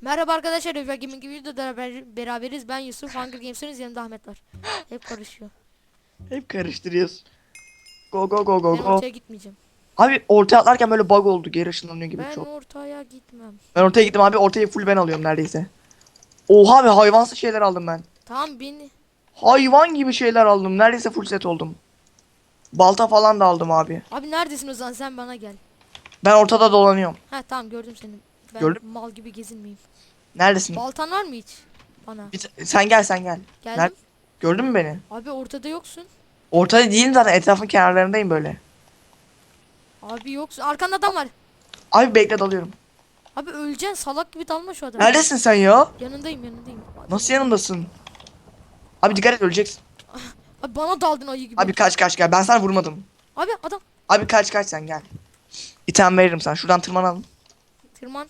Merhaba arkadaşlar, Revya Gaming videoda beraber- beraberiz. Ben Yusuf, Hunger Games'iniz yanımda Ahmet var. Hep karışıyor. Hep karıştırıyoruz. Go go go go Ben go. ortaya gitmeyeceğim. Abi ortaya atlarken böyle bug oldu. Geri ışınlanıyor gibi Ben çok. ortaya gitmem. Ben ortaya gittim abi. Ortayı full ben alıyorum neredeyse. Oha abi hayvansı şeyler aldım ben. Tamam beni. Hayvan gibi şeyler aldım. Neredeyse full set oldum. Balta falan da aldım abi. Abi neredesin o zaman sen bana gel. Ben ortada dolanıyorum. Ha tamam gördüm seni. Ben Gördün? mal gibi gezinmeyeyim. Neredesin? Baltan var mı hiç? Bana. Bir sen gel sen gel. Geldim. Nerede? Gördün mü beni? Abi ortada yoksun. Ortada değilim zaten etrafın kenarlarındayım böyle. Abi yoksun. Arkanda adam var. Abi bekle dalıyorum. Abi öleceksin salak gibi dalma şu adamı. Neredesin sen ya? Yanındayım yanındayım. Nasıl yanımdasın? Abi dikkat et öleceksin. Abi bana daldın ayı gibi. Abi kaç kaç gel. Ben sana vurmadım. Abi adam. Abi kaç kaç sen gel. İtem veririm sana. Şuradan tırmanalım. Tırman.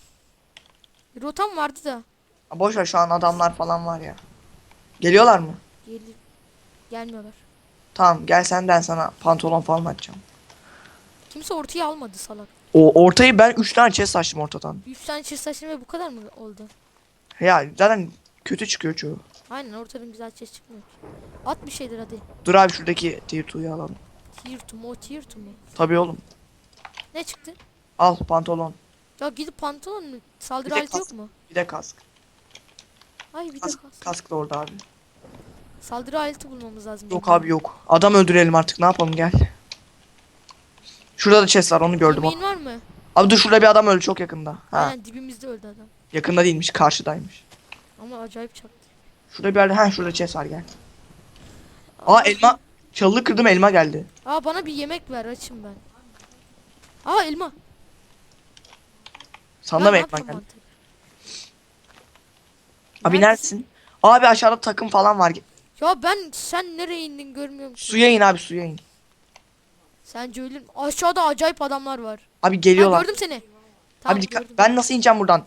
Rotam vardı da. Ha, Boş ver şu an adamlar falan var ya. Geliyorlar mı? Gelir. Gelmiyorlar. Tamam gel sen ben sana pantolon falan açacağım. Kimse ortaya almadı salak. O ortayı ben 3 tane chest açtım ortadan. 3 tane çift saçlı ve bu kadar mı oldu? Ya zaten kötü çıkıyor çoğu. Aynen ortadan güzel ses çıkmıyor ki. At bir şeyler hadi. Dur abi şuradaki tier 2'yu alalım. Tier to mu, tier to mu? Tabii oğlum. Ne çıktı? Al pantolon. Ya gidip pantolon mu? Saldırı aleti yok kask. mu? Bir de kask. Ay bir de Kask, kask. kask da orada abi. Saldırı aleti bulmamız lazım. Yok benim. abi yok. Adam öldürelim artık ne yapalım gel. Şurada da chest var onu gördüm. Yemeğin var mı? Abi dur şurada bir adam öldü çok yakında. Ha, Aynen dibimizde öldü adam. yakında değilmiş karşıdaymış. Ama acayip çaktı. Şurada bir yerde ha şurada chest var gel. Aa elma. Çalılı kırdım elma geldi. Aa bana bir yemek ver açım ben. Aa elma. Sana da mı yapacağım geldi? Abi neredesin? Abi aşağıda takım falan var. Ya ben sen nereye indin görmüyorum. ki. Suya in abi suya in. Sence ölür mü? Aşağıda acayip adamlar var. Abi Ben geliyorlar. gördüm seni. Tamam, abi dikkat. gördüm. Ben nasıl ineceğim buradan?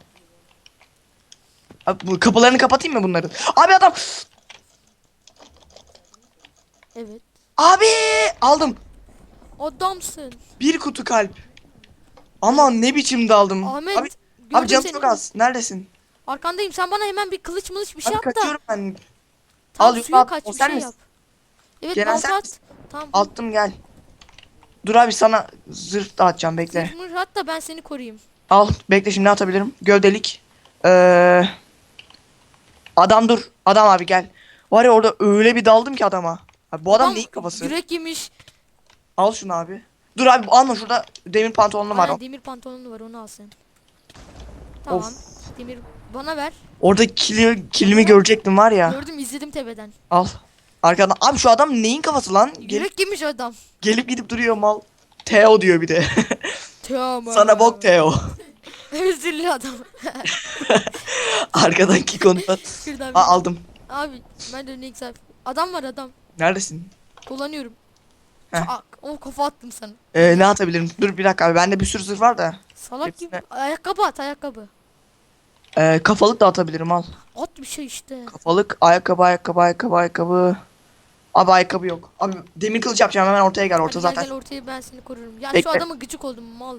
Abi bu kapılarını kapatayım mı bunların? Abi adam. Evet. Abi aldım. Adamsın. Bir kutu kalp. Aman ne biçim daldım. Ahmet. Abi, abi canım seni. çok az. Neredesin? Arkandayım. Sen bana hemen bir kılıç mılıç bir şey abi yap da. kaçıyorum ben. Tamam, Al, suya al, kaç bir sen şey misin? yap. Evet balta sen at. Tamam. Attım gel. Dur abi sana zırh dağıtacağım bekle. Zırh mırh at da ben seni koruyayım. Al bekle şimdi ne atabilirim? Gövdelik. Ee, adam dur. Adam abi gel. Var ya orada öyle bir daldım ki adama. Abi bu adam, neyin kafası? Yürek yemiş. Al şunu abi. Dur abi alma şurada demir pantolonlu var. Aynen, demir pantolonu var onu al sen. Tamam. Of. Demir bana ver. Orada kili, kilimi görecektim var ya. Gördüm izledim tepeden. Al. Arkadan. Abi şu adam neyin kafası lan? Gelip, Yürek yemiş adam. gelip gidip duruyor mal. Teo diyor bir de. Tamam. Sana bok Teo. Özürlü adam. Arkadan kick onu Aa, aldım. Abi ben de ne güzel. Adam var adam. Neredesin? Dolanıyorum. Heh. Çak. O kafa attım sana. Ee, ne atabilirim? Dur bir dakika abi. Bende bir sürü zırh var da. Salak Hepsine- gibi. Ayakkabı at ayakkabı. Ee, kafalık da atabilirim al. At bir şey işte. Kafalık, ayakkabı, ayakkabı, ayakkabı, ayakkabı. Abi ayakkabı yok. Abi demir kılıç yapacağım hemen ortaya gel. Orta Hadi zaten. Gel, gel ortaya ben seni korurum. Ya Bekle. şu adama gıcık oldum mal.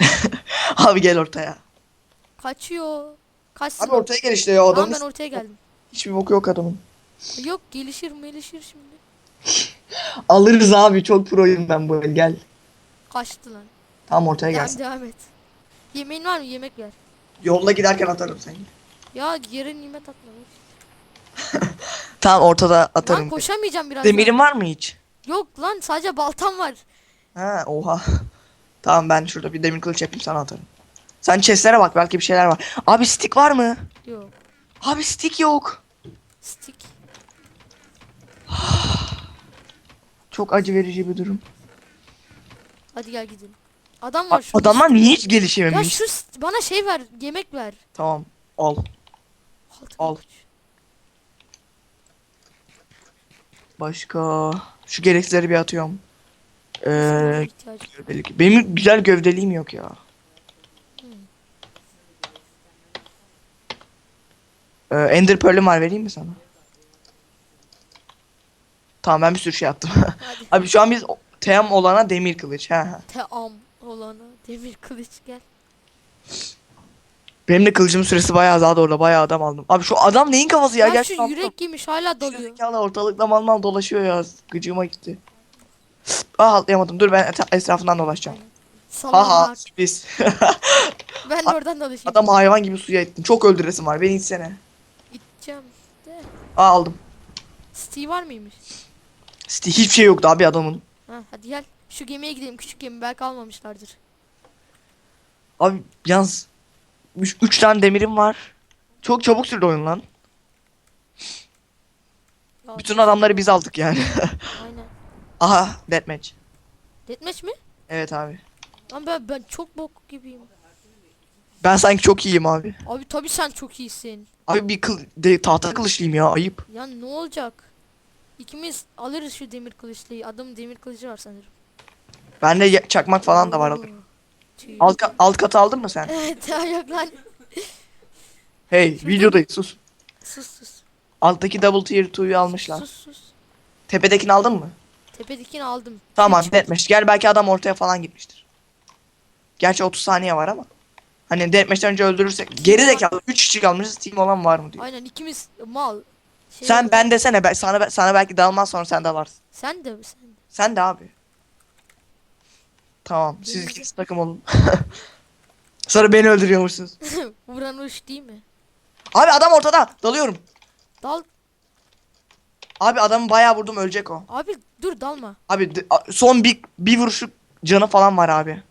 Abi gel ortaya. Kaçıyor. Kaçsın. Abi ortaya gel işte ya Tamam adamın ben ortaya geldim. hiçbir boku yok adamın. Yok gelişir melişir şimdi. Alırız abi çok proyum ben bu el gel. Kaçtı lan. Tamam ortaya Devam, gelsin. devam et. Yemeğin var mı? Yemek ver. Yolda giderken atarım seni. Ya yere nimet atma. ver. Tamam ortada Lan atarım. koşamayacağım biraz. Demirin var mı hiç? Yok lan sadece baltam var. Ha oha. Tamam ben şurada bir demir kılıç yapayım sana atarım. Sen chestlere bak belki bir şeyler var. Abi stick var mı? Yok. Abi stick yok. Stick. Çok acı verici bir durum. Hadi gel gidelim. Adam var şu. Adamlar niye hiç Ya gelişememiş? şu bana şey ver. Yemek ver. Tamam al. Altın Al. kılıç. Başka şu gereksizleri bir atıyorum. Ee, İhtiyacım. gövdelik. Benim güzel gövdeliğim yok ya. Ee, Ender Pearl'üm var vereyim mi sana? Tamam ben bir sürü şey. Hadi. Abi şu an biz Team olana demir kılıç. Ha. Team olana demir kılıç gel. Benim de kılıcımın süresi bayağı azaldı orada. Bayağı adam aldım. Abi şu adam neyin kafası ya? Ya, şu yürek giymiş hala dalıyor. Zekalı ortalıkta mal mal dolaşıyor ya. Gıcığıma gitti. Ah atlayamadım. Dur ben et- etrafından dolaşacağım. Haha Salak. sürpriz. Ben de oradan dolaşayım. Adam hayvan gibi suya ettin. Çok öldüresim var. Beni itsene. Gideceğim. De. Aa aldım. Steve var mıymış? Hiçbir şey yoktu abi adamın. Ha, hadi gel. Şu gemiye gidelim. Küçük gemi belki almamışlardır. Abi yalnız 3 tane demirim var. Çok çabuk sürdü oyun lan. Ya, Bütün adamları biz aldık yani. Aynen. Aha deathmatch. Deathmatch mi? Evet abi. Lan ben, ben çok bok gibiyim. Ben sanki çok iyiyim abi. Abi tabii sen çok iyisin. Abi bir kıl de, tahta kılıçlıyım ya ayıp. Ya ne olacak? İkimiz alırız şu demir kılıçlıyı. Adamın demir kılıcı var sanırım. Bende ya- çakmak falan da var. Tüy. Alt, ka- alt katı aldın mı sen? Evet ya yok lan. Hey videodayız sus. Sus sus. Alttaki double tier 2'yu almışlar. Sus sus. Tepedekini aldın mı? Tepedekini aldım. Tamam Hiç- deathmatch. Gel belki adam ortaya falan gitmiştir. Gerçi 30 saniye var ama. Hani deathmatch'ten önce öldürürsek. Geri zekalı 3 kişi kalmışız. Team olan var mı diyor. Aynen ikimiz mal. Şey Sen oldu. ben desene ben, sana sana belki dalmaz sonra sen dalarsın. Sen de sen de. Sen de abi. Tamam siz Denizde- ikiniz takım olun. sonra beni öldürüyormuşsunuz. Vuran uç değil mi? Abi adam ortada. Dalıyorum. Dal. Abi adamı bayağı vurdum ölecek o. Abi dur dalma. Abi son bir bir vuruşluk canı falan var abi.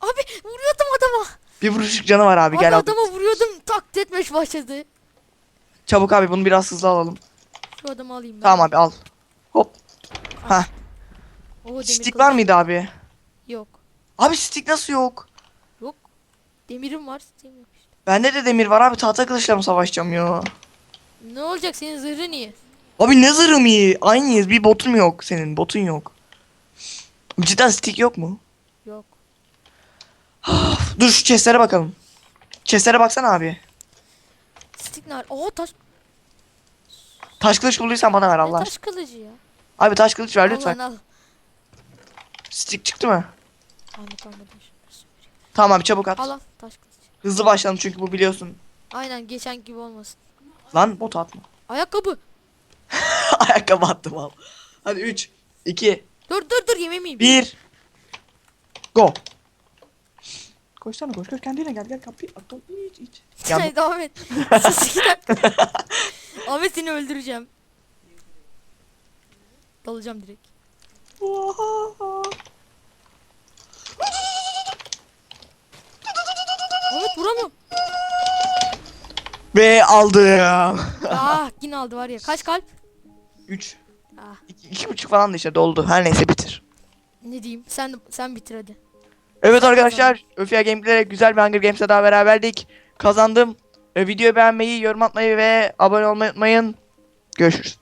Abi vuruyordum adama. Bir vuruşluk canı var abi, Abi, gel al. adama vuruyordum. Tak detmeş başladı. Çabuk abi bunu biraz hızlı alalım. Şu adamı alayım ben. Tamam abi al. Hop. Hah. Oo, Stick var mıydı abi? Yok. Abi stick nasıl yok? Yok. Demirim var. Stick'im yok işte. Bende de demir var abi tahta kılıçla mı savaşacağım ya? Ne olacak senin zırhın iyi. Abi ne zırhım iyi. Aynıyız bir botun yok senin botun yok. Cidden stick yok mu? Yok. Dur şu chestlere bakalım. Chestlere baksana abi. Nerede? Oo taş. Taş kılıç bulduysan bana ver Ne Allah. taş kılıcı ya. Abi taş kılıç ver lütfen. lan al. Stick çıktı mı? Almadı. Tamam abi çabuk at. Al al taş kılıcı. Hızlı başlayalım çünkü bu biliyorsun. Aynen geçen gibi olmasın. Lan bot atma. Ayakkabı. Ayakkabı attım al. Hadi 3, 2, Dur dur dur yememeyeyim. 1. Go. Koşsana koş koş kendine gel gel kapıyı atıl iç iç. Ya Haydi Ahmet. Sus iki dakika. Ahmet seni öldüreceğim. Dalacağım direkt. bu- Ahmet vuramam. Ve aldım. ah yine aldı var ya. Kaç kalp? 3. Ah 2 buçuk falan da işte doldu. Her neyse bitir. ne diyeyim. Sen sen bitir hadi. Evet arkadaşlar, Öfya Gameplay'le güzel bir Hunger Games'e daha beraberdik. Kazandım. E, videoyu beğenmeyi, yorum atmayı ve abone olmayı unutmayın. Görüşürüz.